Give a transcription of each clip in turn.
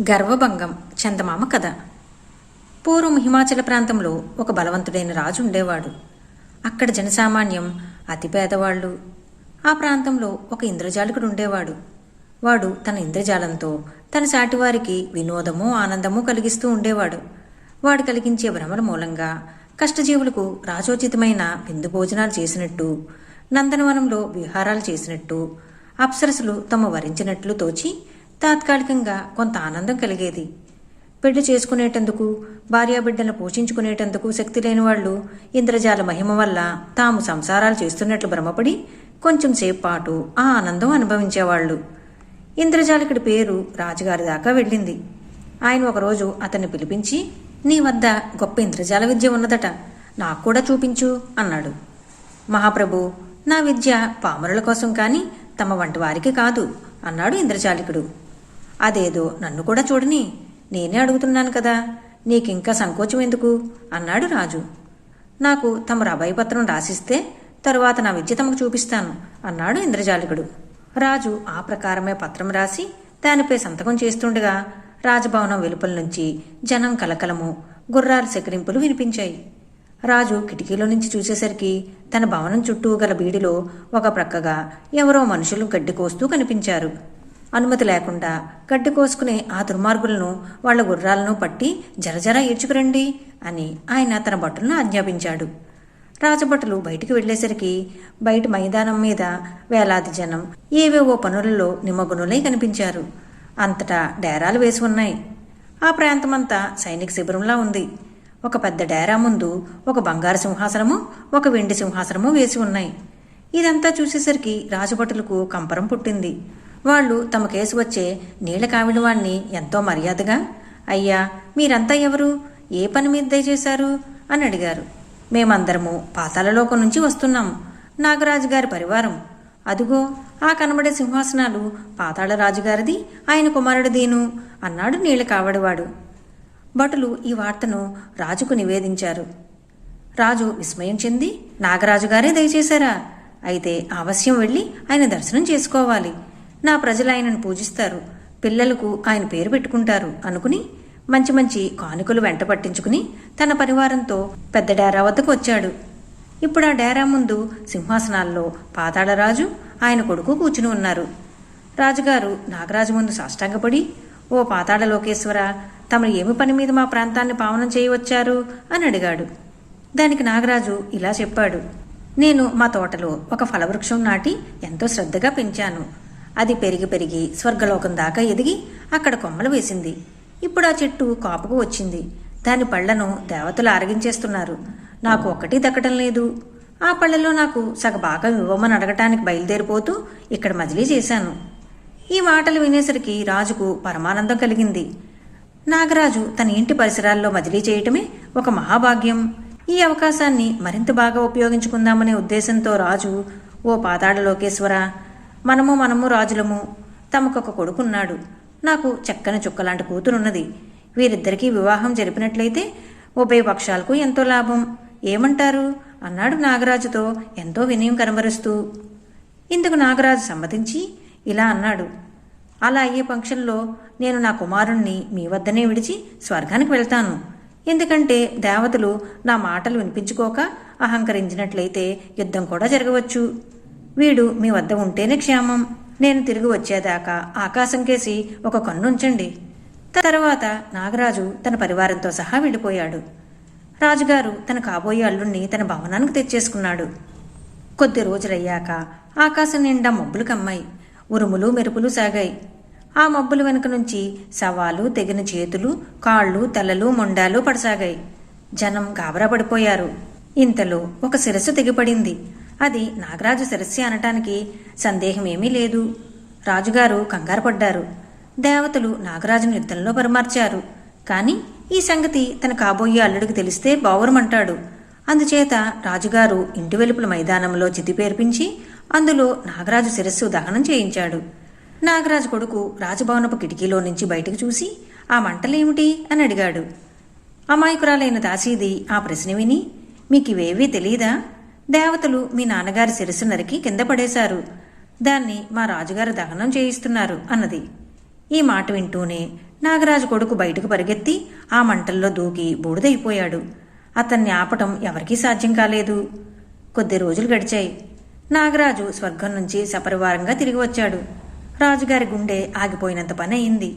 గర్వభంగం చందమామ కథ. పూర్వం హిమాచల ప్రాంతంలో ఒక బలవంతుడైన రాజు ఉండేవాడు. అక్కడ జనసామాన్యం అతి పేదవాళ్ళు. ఆ ప్రాంతంలో ఒక ఇంద్రజాలికుడు ఉండేవాడు. వాడు తన ఇంద్రజాలంతో తన సాటివారికి వినోదము ఆనందము కలిగిస్తూ ఉండేవాడు. వాడు కలిగించే భ్రమల మూలంగా కష్టజీవులకు రాజోచితమైన విందు భోజనాలు చేసినట్టు నందనవనంలో విహారాలు చేసినట్టు అప్సరసులు తమ వరించినట్లు తోచి తాత్కాలికంగా కొంత ఆనందం కలిగేది. పెళ్ళి చేసుకునేటందుకు భార్యాబిడ్డలను పోషించుకునేటందుకు శక్తి లేని వాళ్ళు ఇంద్రజాల మహిమ వల్ల తాము సంసారాలు చేస్తున్నట్లు భ్రమపడి కొంచెం సేపు పాటు ఆ ఆనందం అనుభవించేవాళ్ళు ఇంద్రజాలికుడి పేరు రాజుగారి దాకా వెళ్ళింది. ఆయన ఒకరోజు అతన్ని పిలిపించి నీ వద్ద గొప్ప ఇంద్రజాల విద్య ఉన్నదట నాకు కూడా చూపించు అన్నాడు. మహాప్రభు నా విద్య పామరుల కోసం కాని తమ వంటి వారికి కాదు అన్నాడు ఇంద్రజాలికుడు. అదేదో నన్ను కూడా చూడని. నేనే అడుగుతున్నాను కదా. నీకింకా సంకోచం ఎందుకు? అన్నాడు రాజు. నాకు తమరు అభయపత్రం రాసిస్తే తరువాత నా విద్య తమకు చూపిస్తాను అన్నాడు ఇంద్రజాలికుడు. రాజు ఆ ప్రకారమే పత్రం రాసి దానిపై సంతకం చేస్తుండగా రాజభవనం వెలుపల నుంచి జనం కలకలము గుర్రాల సెకరింపులు వినిపించాయి. రాజు కిటికీలో నుంచి చూసేసరికి తన భవనం చుట్టూ గల బీడిలో ఒక ప్రక్కగా ఎవరో మనుషులు గడ్డి కోస్తూ కనిపించారు. అనుమతి లేకుండా గడ్డి కోసుకునే ఆ దుర్మార్గులను వాళ్ళ గుర్రాలను పట్టి జరజర ఈడ్చుకురండి అని ఆయన తన భటులను ఆజ్ఞాపించాడు. రాజభటులు బయటికి వెళ్ళేసరికి బయట మైదానం మీద వేలాది జనం ఏవేవో పనులలో నిమగ్నులై కనిపించారు. అంతటా డేరాలు వేసి ఉన్నాయి. ఆ ప్రాంతమంతా సైనిక శిబిరంలా ఉంది. ఒక పెద్ద డేరా ముందు ఒక బంగారు సింహాసనము ఒక వెండి సింహాసనము వేసి ఉన్నాయి. ఇదంతా చూసేసరికి రాజభటులకు కంపరం పుట్టింది. వాళ్ళు తమ కేసు వచ్చే నీళ్ళ కావిడివాణ్ణి ఎంతో మర్యాదగా అయ్యా మీరంతా ఎవరు? ఏ పని మీద దయచేశారు? అని అడిగారు. మేమందరము పాతాళలోకం నుంచి వస్తున్నాం. నాగరాజు గారి పరివారం. అదుగో ఆ కనబడే సింహాసనాలు పాతాళ రాజుగారిది ఆయన కుమారుడిదేను అన్నాడు నీళ్ళ కావడివాడు. భటులు ఈ వార్తను రాజుకు నివేదించారు. రాజు విస్మయం చెంది నాగరాజు గారే దయచేశారా? అయితే అవశ్యం వెళ్ళి ఆయన దర్శనం చేసుకోవాలి. నా ప్రజలు ఆయనను పూజిస్తారు. పిల్లలకు ఆయన పేరు పెట్టుకుంటారు అనుకుని మంచి మంచి కానుకలు వెంట పట్టించుకుని తన పరివారంతో పెద్ద డేరా వద్దకు వచ్చాడు. ఇప్పుడు ఆ డేరా ముందు సింహాసనాల్లో పాతాళరాజు ఆయన కొడుకు కూర్చుని ఉన్నారు. రాజుగారు నాగరాజు ముందు సాష్టాంగపడి ఓ పాతాళ లోకేశ్వర తమరు ఏమి పని మీద మా ప్రాంతాన్ని పావనం చేయవచ్చారు? అని అడిగాడు. దానికి నాగరాజు ఇలా చెప్పాడు. నేను మా తోటలో ఒక ఫలవృక్షం నాటి ఎంతో శ్రద్ధగా పెంచాను. అది పెరిగి పెరిగి స్వర్గలోకం దాకా ఎదిగి అక్కడ కొమ్మలు వేసింది. ఇప్పుడు ఆ చెట్టు కాపుకు వచ్చింది. దాని పళ్ళను దేవతలు ఆరగించేస్తున్నారు. నాకు ఒక్కటి దక్కడం లేదు. ఆ పళ్ళలో నాకు సగ భాగం ఇవ్వమని అడగటానికి బయలుదేరిపోతూ ఇక్కడ మజిలీ చేశాను. ఈ మాటలు వినేసరికి రాజుకు పరమానందం కలిగింది. నాగరాజు తన ఇంటి పరిసరాల్లో మజిలీ చేయటమే ఒక మహాభాగ్యం. ఈ అవకాశాన్ని మరింత బాగా ఉపయోగించుకుందామనే ఉద్దేశంతో రాజు ఓ పాతాడ లోకేశ్వర మనము మనము రాజులము. తమకొక కొడుకున్నాడు. నాకు చక్కని చుక్కలాంటి కూతురున్నది. వీరిద్దరికీ వివాహం జరిపినట్లయితే ఉభయ పక్షాలకు ఎంతో లాభం. ఏమంటారు? అన్నాడు నాగరాజుతో ఎంతో వినయం కనబరుస్తూ. ఇందుకు నాగరాజు సమ్మతించి ఇలా అన్నాడు. అలా అయ్యే ఫంక్షన్లో నేను నా కుమారుణ్ణి మీ వద్దనే విడిచి స్వర్గానికి వెళ్తాను. ఎందుకంటే దేవతలు నా మాటలు వినిపించుకోక అహంకరించినట్లయితే యుద్ధం కూడా జరగవచ్చు. వీడు మీ వద్ద ఉంటేనే క్షేమం. నేను తిరిగి వచ్చేదాకా ఆకాశం కేసి ఒక కన్నుంచండి. తర్వాత నాగరాజు తన పరివారంతో సహా వెళ్ళిపోయాడు. రాజుగారు తన కాబోయే అల్లుణ్ణి తన భవనానికి తెచ్చేసుకున్నాడు. కొద్ది రోజులయ్యాక ఆకాశం నిండా మబ్బులు కమ్మాయి. ఉరుములు మెరుపులు సాగాయి. ఆ మబ్బుల వెనుక నుంచి సవాలు తెగిన చేతులు కాళ్ళు తలలు మొండాలు పడసాగాయి. జనం గాబరా పడిపోయారు ఇంతలో ఒక శిరస్సు తెగిపడింది. అది నాగరాజు శిరస్సు అనటానికి సందేహమేమీ లేదు. రాజుగారు కంగారు పడ్డారు దేవతలు నాగరాజును యుద్ధంలో పరిమార్చారు. కాని ఈ సంగతి తన కాబోయే అల్లుడికి తెలిస్తే బావురమంటాడు. అందుచేత రాజుగారు ఇంటి వెలుపుల మైదానంలో చితి పేర్పించి అందులో నాగరాజు శిరస్సు దహనం చేయించాడు. నాగరాజు కొడుకు రాజభవనపు కిటికీలో నుంచి బయటకు చూసి ఆ మంటలేమిటి? అని అడిగాడు. అమాయకురాలైన దాసీది ఆ ప్రశ్న విని మీకు ఇవేవీ తెలియదా దేవతలు మీ నాన్నగారి శిరస్సు నరికి కింద పడేశారు. దాన్ని మా రాజుగారు దహనం చేయిస్తున్నారు అన్నది. ఈ మాట వింటూనే నాగరాజు కొడుకు బయటకు పరిగెత్తి ఆ మంటల్లో దూకి బూడిదైపోయాడు. అతన్ని ఆపటం ఎవరికీ సాధ్యం కాలేదు. కొద్ది రోజులు గడిచాయి. నాగరాజు స్వర్గం నుంచి సపరివారంగా తిరిగి వచ్చాడు. రాజుగారి గుండె ఆగిపోయినంత పని అయింది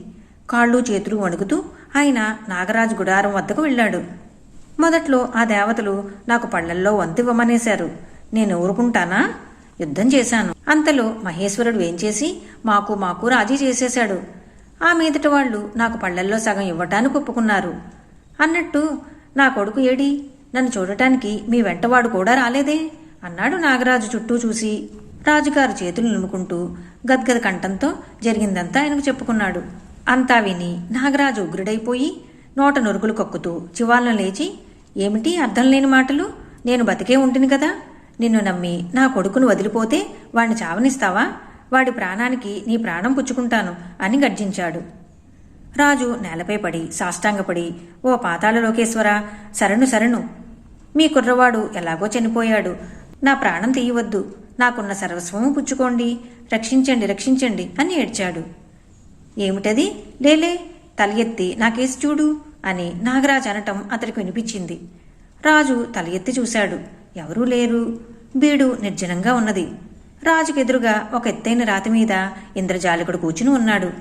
కాళ్ళు చేతులు వణుకుతూ ఆయన నాగరాజు గుడారం వద్దకు వెళ్ళాడు. మొదట్లో ఆ దేవతలు నాకు పళ్ళల్లో వంతివ్వమనేశారు. నేను ఊరుకుంటానా? యుద్ధం చేశాను. అంతలో మహేశ్వరుడు వేంచేసి మాకు మాకు రాజీ చేసేశాడు. ఆ మీదట వాళ్ళు నాకు పళ్ళల్లో సగం ఇవ్వటానికి ఒప్పుకున్నారు. అన్నట్టు నా కొడుకు ఏడి? నన్ను చూడటానికి మీ వెంటవాడు కూడా రాలేదే? అన్నాడు నాగరాజు చుట్టూ చూసి. రాజుగారు చేతులు నిలుముకుంటూ గద్గద కంఠంతో జరిగిందంతా ఆయనకు చెప్పుకున్నాడు. అంతా విని నాగరాజు ఉగ్రుడైపోయి నోట నొరుగులు కక్కుతూ చివాలను లేచి ఏమిటి అర్థం లేని మాటలు? నేను బతికే ఉంటిని కదా. నిన్ను నమ్మి నా కొడుకును వదిలిపోతే వాణ్ణి చావనిస్తావా? వాడి ప్రాణానికి నీ ప్రాణం పుచ్చుకుంటాను అని గర్జించాడు. రాజు నేలపై పడి సాష్టాంగపడి ఓ పాతాళ లోకేశ్వర శరణు శరణు. మీ కుర్రవాడు ఎలాగో చనిపోయాడు. నా ప్రాణం తీయవద్దు. నాకున్న సర్వస్వము పుచ్చుకోండి. రక్షించండి రక్షించండి అని ఏడ్చాడు. ఏమిటది? లేలే తల ఎత్తి నాకేసి చూడు. అని నాగరాజ్ అనటం అతడికి వినిపించింది. రాజు తల ఎత్తి చూశాడు. ఎవరూ లేరు. బీడు నిర్జనంగా ఉన్నది. రాజుకు ఎదురుగా ఒక ఎత్తైన రాతి మీద ఇంద్రజాలికుడు కూర్చుని ఉన్నాడు.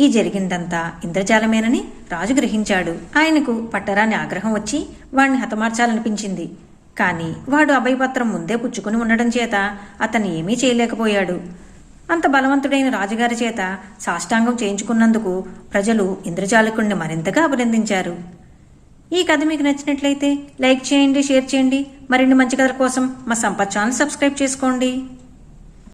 ఈ జరిగిందంతా ఇంద్రజాలమేనని రాజు గ్రహించాడు. ఆయనకు పట్టరాని ఆగ్రహం వచ్చి వాణ్ణి హతమార్చాలనిపించింది. కాని వాడు అభయపత్రం ముందే పుచ్చుకుని ఉండడం చేత అతన్ని ఏమీ చేయలేకపోయాడు. అంత బలవంతుడైన రాజుగారి చేత సాష్టాంగం చేయించుకున్నందుకు ప్రజలు ఇంద్రజాలకుణ్ణి మరింతగా అభినందించారు. ఈ కథ మీకు నచ్చినట్లయితే లైక్ చేయండి షేర్ చేయండి. మరిన్ని మంచి కథల కోసం మా సంపత్ ఛానల్ సబ్స్క్రైబ్ చేసుకోండి.